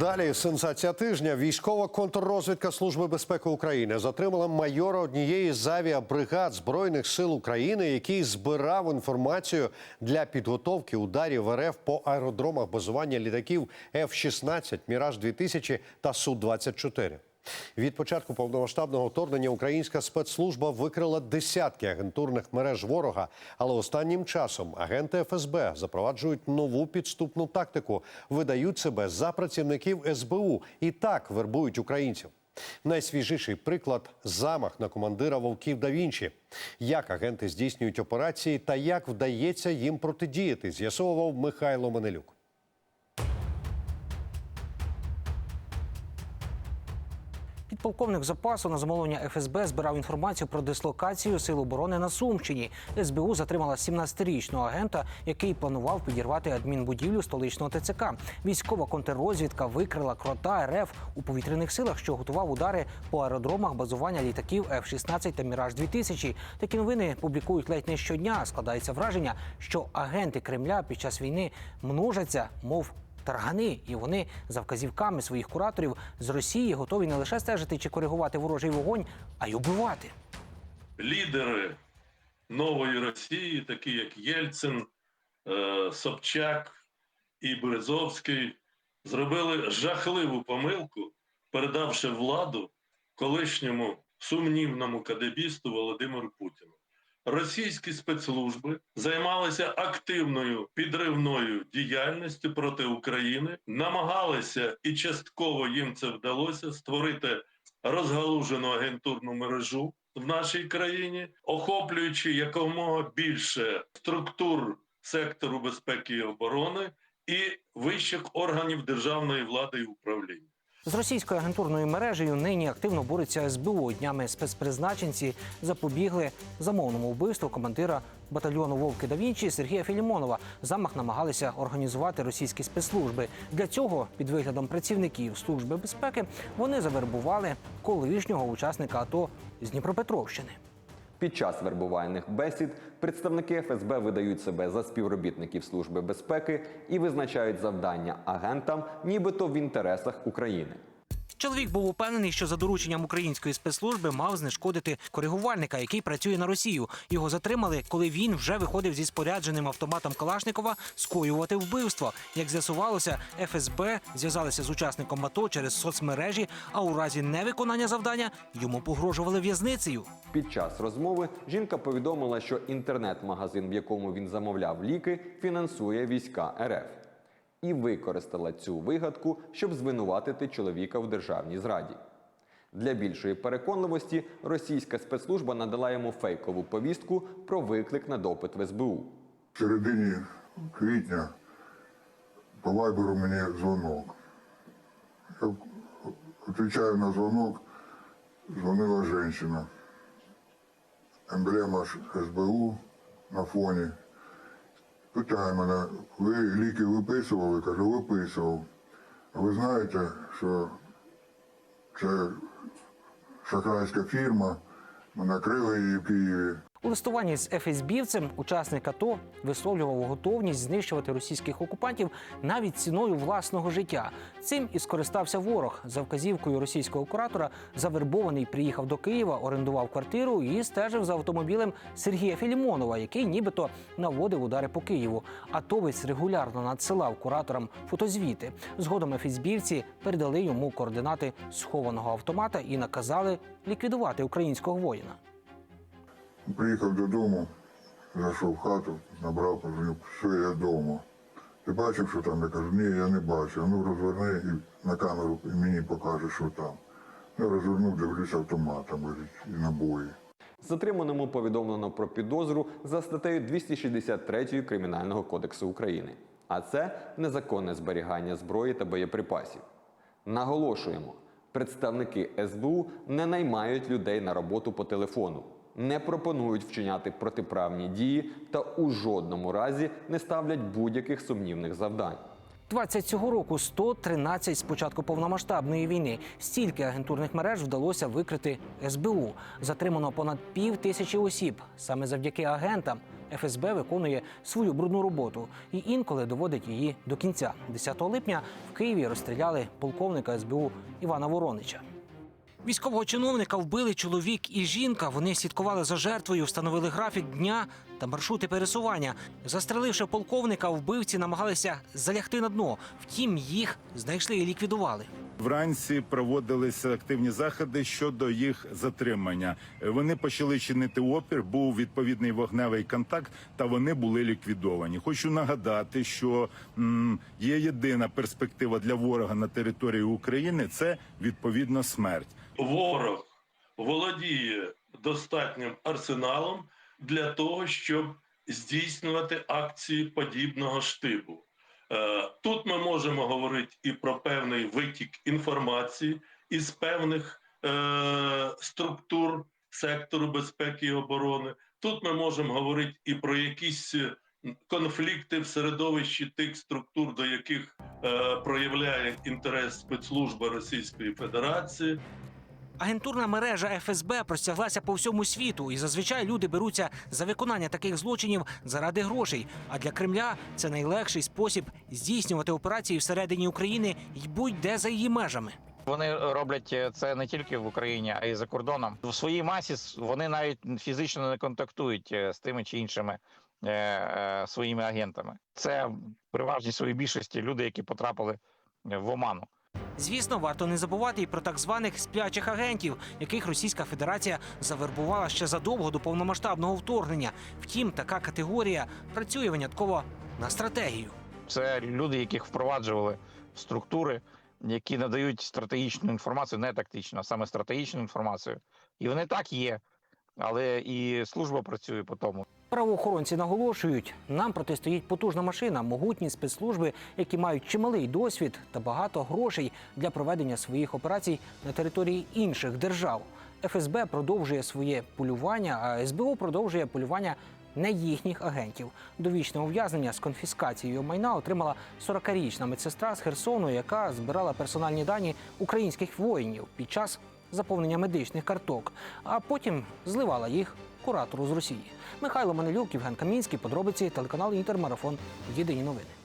Далі сенсація тижня. Військова контррозвідка Служби безпеки України затримала майора однієї з авіабригад збройних сил України, який збирав інформацію для підготовки ударів РФ по аеродромах базування літаків F-16, Міраж 2000 та Су 24 від початку повномасштабного вторгнення українська спецслужба викрила десятки агентурних мереж ворога. Але останнім часом агенти ФСБ запроваджують нову підступну тактику, видають себе за працівників СБУ і так вербують українців. Найсвіжіший приклад замах на командира вовків да Вінчі. Як агенти здійснюють операції та як вдається їм протидіяти, з'ясовував Михайло Манелюк. Підполковник запасу на замовлення ФСБ збирав інформацію про дислокацію сил оборони на Сумщині. СБУ затримала 17-річного агента, який планував підірвати адмінбудівлю столичного ТЦК. Військова контррозвідка викрила крота РФ у повітряних силах, що готував удари по аеродромах базування літаків F-16 та Міраж 2000 Такі новини публікують ледь не щодня. Складається враження, що агенти Кремля під час війни множаться, мов таргани, і вони за вказівками своїх кураторів з Росії готові не лише стежити чи коригувати ворожий вогонь, а й убивати. лідери нової Росії, такі як Єльцин, е, Собчак і Березовський, зробили жахливу помилку, передавши владу колишньому сумнівному кадебісту Володимиру Путіну. Російські спецслужби займалися активною підривною діяльністю проти України, намагалися і частково їм це вдалося створити розгалужену агентурну мережу в нашій країні, охоплюючи якомога більше структур сектору безпеки і оборони і вищих органів державної влади і управління. З російською агентурною мережею нині активно бореться СБУ. Днями спецпризначенці запобігли замовному вбивству командира батальйону Вовки да Сергія Філімонова. Замах намагалися організувати російські спецслужби. Для цього, під виглядом працівників служби безпеки, вони завербували колишнього учасника АТО з Дніпропетровщини. Під час вербувальних бесід представники ФСБ видають себе за співробітників Служби безпеки і визначають завдання агентам, нібито в інтересах України. Чоловік був упевнений, що за дорученням української спецслужби мав знешкодити коригувальника, який працює на Росію. Його затримали, коли він вже виходив зі спорядженим автоматом Калашникова скоювати вбивство. Як з'ясувалося, ФСБ зв'язалися з учасником АТО через соцмережі, а у разі невиконання завдання йому погрожували в'язницею. Під час розмови жінка повідомила, що інтернет-магазин, в якому він замовляв ліки, фінансує війська РФ. І використала цю вигадку, щоб звинуватити чоловіка в державній зраді. Для більшої переконливості російська спецслужба надала йому фейкову повістку про виклик на допит в СБУ. В середині квітня по вайберу мені дзвонок. Я відповідаю на дзвонок, дзвонила жінка. Емблема СБУ на фоні. Питає мене, ви ліки виписували? Кажу, виписував. А ви знаєте, що це шахрайська фірма, накрили її в Києві. У листуванні з ФСБівцем учасник АТО висловлював готовність знищувати російських окупантів навіть ціною власного життя. Цим і скористався ворог. За вказівкою російського куратора завербований приїхав до Києва, орендував квартиру і стежив за автомобілем Сергія Філімонова, який нібито наводив удари по Києву. Атовець регулярно надсилав кураторам фотозвіти. Згодом ФСБівці передали йому координати схованого автомата і наказали ліквідувати українського воїна. Приїхав додому, зайшов в хату, набрав, позвонив, все, я вдома. Ти бачив, що там? Я кажу, ні, я не бачу. Ну розверни і на камеру і мені покаже, що там. Я розвернув, дивлюся автомат, там лежить і набої. Затриманому повідомлено про підозру за статтею 263 Кримінального кодексу України. А це незаконне зберігання зброї та боєприпасів. Наголошуємо, представники СБУ не наймають людей на роботу по телефону, не пропонують вчиняти протиправні дії та у жодному разі не ставлять будь-яких сумнівних завдань. 20 цього року 113 з початку повномасштабної війни. Стільки агентурних мереж вдалося викрити СБУ. Затримано понад пів тисячі осіб. Саме завдяки агентам ФСБ виконує свою брудну роботу і інколи доводить її до кінця. 10 липня в Києві розстріляли полковника СБУ Івана Воронича. Військового чиновника вбили чоловік і жінка. Вони слідкували за жертвою, встановили графік дня та маршрути пересування. Застреливши полковника, вбивці намагалися залягти на дно. Втім, їх знайшли і ліквідували. Вранці проводилися активні заходи щодо їх затримання. Вони почали чинити опір, був відповідний вогневий контакт, та вони були ліквідовані. Хочу нагадати, що м, є єдина перспектива для ворога на території України це відповідно смерть. Ворог володіє достатнім арсеналом для того, щоб здійснювати акції подібного штибу. Е, Тут ми можемо говорити і про певний витік інформації із певних е, структур сектору безпеки і оборони. Тут ми можемо говорити і про якісь е, конфлікти в середовищі тих структур, до яких е, проявляє інтерес спецслужба Російської Федерації. Агентурна мережа ФСБ простяглася по всьому світу, і зазвичай люди беруться за виконання таких злочинів заради грошей. А для Кремля це найлегший спосіб здійснювати операції всередині України й будь-де за її межами. Вони роблять е, це не тільки в Україні, а й за кордоном. В своїй масі вони навіть фізично не контактують е, з тими чи іншими е, своїми агентами. Це в переважній своїй більшості люди, які потрапили в оману. Звісно, варто не забувати і про так званих сплячих агентів, яких Російська Федерація завербувала ще задовго до повномасштабного вторгнення. Втім, така категорія працює винятково на стратегію. Це люди, яких впроваджували структури, які надають стратегічну інформацію, не тактичну, а саме стратегічну інформацію. І вони так є, але і служба працює по тому. Правоохоронці наголошують, нам протистоїть потужна машина, могутні спецслужби, які мають чималий досвід та багато грошей для проведення своїх операцій на території інших держав. ФСБ продовжує своє полювання, а СБУ продовжує полювання на їхніх агентів. Довічне ув'язнення з конфіскацією майна отримала 40-річна медсестра з Херсону, яка збирала персональні дані українських воїнів під час заповнення медичних карток, а потім зливала їх куратору з Росії. Михайло Манелюк, Євген Камінський, подробиці телеканал Інтермарафон. Єдині новини.